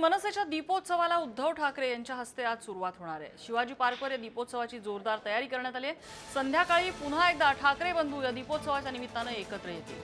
मनसेच्या दीपोत्सवाला उद्धव ठाकरे यांच्या हस्ते आज सुरुवात होणार आहे. शिवाजी पार्कवर या दीपोत्सवाची जोरदार तयारी करण्यात आली आहे. संध्याकाळी पुन्हा एकदा ठाकरे बंधू या दीपोत्सवाच्या निमित्तानं एकत्र येतील.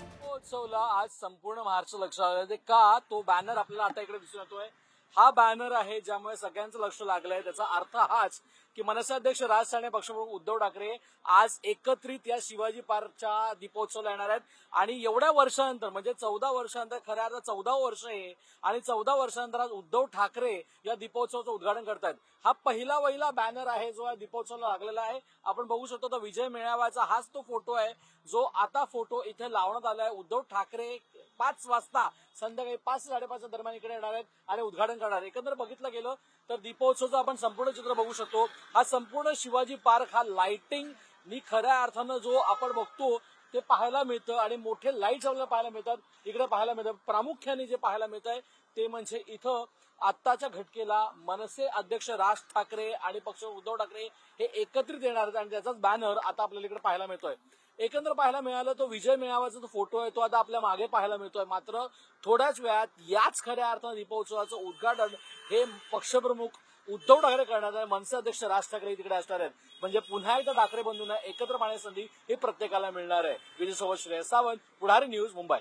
दीपोत्सवला आज संपूर्ण महाराष्ट्र लक्ष लागलं का? तो बॅनर आपल्याला आता इकडे दिसून येतोय. हा बॅनर आहे ज्यामुळे सगळ्यांचं लक्ष लागलंय. त्याचा अर्थ हाच की मनसाध्यक्ष राज ठाकरे पक्षप्रमुख उद्धव ठाकरे आज एकत्रित या शिवाजी पार्कच्या दीपोत्सवला येणार आहेत. आणि एवढ्या वर्षानंतर म्हणजे चौदा वर्षानंतर खऱ्या आता चौदा वर्ष आहे आणि चौदा वर्षानंतर आज उद्धव ठाकरे या दीपोत्सवाचं उद्घाटन करतायत. हा पहिला वहिला बॅनर आहे जो या दीपोत्सवाला लागलेला आहे. आपण बघू शकतो तो विजय मेळाव्याचा हाच तो फोटो आहे जो आता फोटो इथे लावण्यात आला आहे. उद्धव ठाकरे पाच वाजता संध्याकाळी पाच साडेपाच साडेपाचच्या दरम्यान इकडे येणार आहेत आणि उद्घाटन करणार एकंदर बघितलं गेलं तर दीपोत्सवचं आपण संपूर्ण चित्र बघू शकतो. हा संपूर्ण शिवाजी पार्क हा लाइटिंग मी खऱ्या अर्थानं जो आपण बघतो ते पाहायला मिळतं आणि मोठे लाईट्स आपल्याला पाहायला मिळतात. इकडे पाहायला मिळतात प्रामुख्याने जे पाहायला मिळत आहे ते म्हणजे इथं आत्ताच्या घटकेला मनसे अध्यक्ष राज ठाकरे आणि पक्ष उद्धव ठाकरे हे एकत्रित येणार आहेत आणि त्याचाच बॅनर आता आपल्याला इकडे पाहायला मिळतोय. एकंदर पाहायला मिळालं तो विजय मेळाव्याचा जो फोटो आहे तो आता आपल्या मागे पाहायला मिळतोय. मात्र थोड्याच वेळात याच खऱ्या अर्थानं दीपोत्सवाचं उद्घाटन हे पक्षप्रमुख उद्धव ठाकरे करणार आहे मनसे अध्यक्ष राज ठाकरे तिकडे असणार आहेत. म्हणजे पुन्हा एकदा ठाकरे बंधूंना एकत्र पाहण्याची संधी ही प्रत्येकाला मिळणार आहे. विजय सोबत श्रेयस सावंत पुढारी न्यूज मुंबई.